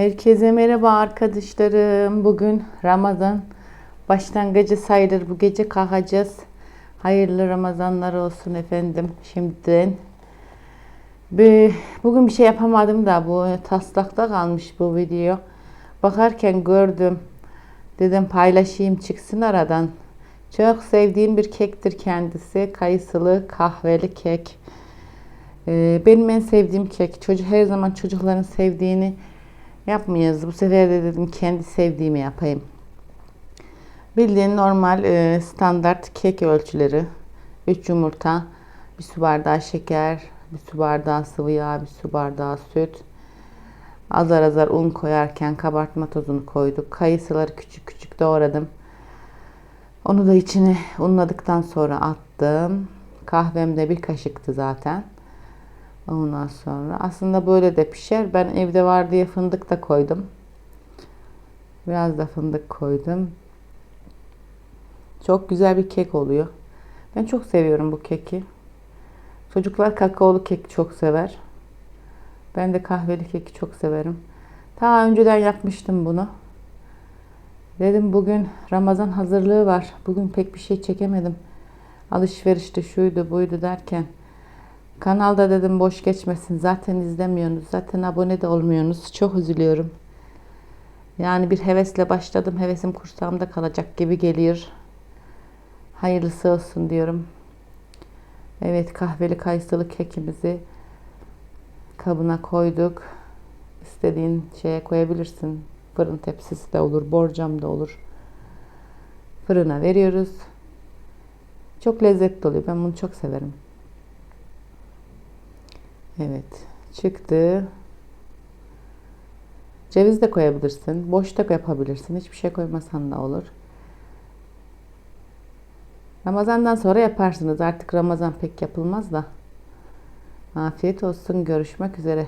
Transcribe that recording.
Herkese merhaba arkadaşlarım. Bugün Ramazan başlangıcı sayılır. Bu gece kalkacağız. Hayırlı Ramazanlar olsun efendim şimdiden. Bugün bir şey yapamadım da bu taslakta kalmış bu video. Bakarken gördüm. Dedim paylaşayım çıksın aradan. Çok sevdiğim bir kektir kendisi. Kayısılı kahveli kek. Ee, benim en sevdiğim kek. Çocuk her zaman çocukların sevdiğini yapmayacağız. Bu sefer de dedim kendi sevdiğimi yapayım. Bildiğin normal e, standart kek ölçüleri. 3 yumurta, bir su bardağı şeker, bir su bardağı sıvı yağ, bir su bardağı süt. Azar azar un koyarken kabartma tozunu koyduk. Kayısıları küçük küçük doğradım. Onu da içine unladıktan sonra attım. Kahvem de bir kaşıktı zaten. Ondan sonra aslında böyle de pişer. Ben evde var diye fındık da koydum. Biraz da fındık koydum. Çok güzel bir kek oluyor. Ben çok seviyorum bu keki. Çocuklar kakaolu kek çok sever. Ben de kahveli keki çok severim. Daha önceden yapmıştım bunu. Dedim bugün Ramazan hazırlığı var. Bugün pek bir şey çekemedim. Alışverişte şuydu buydu derken. Kanalda dedim boş geçmesin. Zaten izlemiyorsunuz. Zaten abone de olmuyorsunuz. Çok üzülüyorum. Yani bir hevesle başladım. Hevesim kursağımda kalacak gibi geliyor. Hayırlısı olsun diyorum. Evet kahveli kayısılı kekimizi kabına koyduk. İstediğin şeye koyabilirsin. Fırın tepsisi de olur, borcam da olur. Fırına veriyoruz. Çok lezzetli oluyor. Ben bunu çok severim. Evet. Çıktı. Ceviz de koyabilirsin. Boş da yapabilirsin. Hiçbir şey koymasan da olur. Ramazandan sonra yaparsınız. Artık Ramazan pek yapılmaz da. Afiyet olsun. Görüşmek üzere.